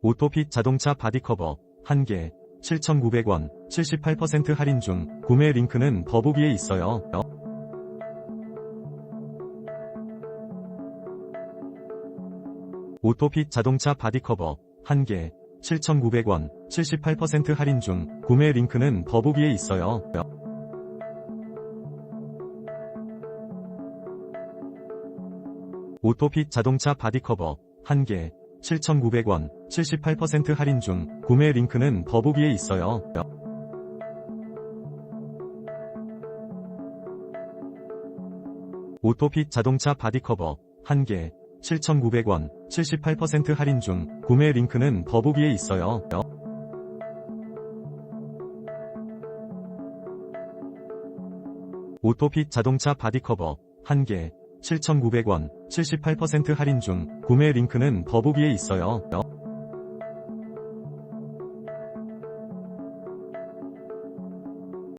오토핏 자동차 바디커버 1개 7,900원 78% 할인 중 구매 링크는 더보기에 있어요. 오토핏 자동차 바디커버 1개 7,900원 78% 할인 중 구매 링크는 더보기에 있어요. 오토핏 자동차 바디커버 1개 7,900원 78% 할인 중 구매 링크는 더보기에 있어요. 오토핏 자동차 바디커버 1개 7,900원 78% 할인 중 구매 링크는 더보기에 있어요. 오토핏 자동차 바디커버 1개 7,900원 78% 할인 중 구매 링크는 더보기에 있어요.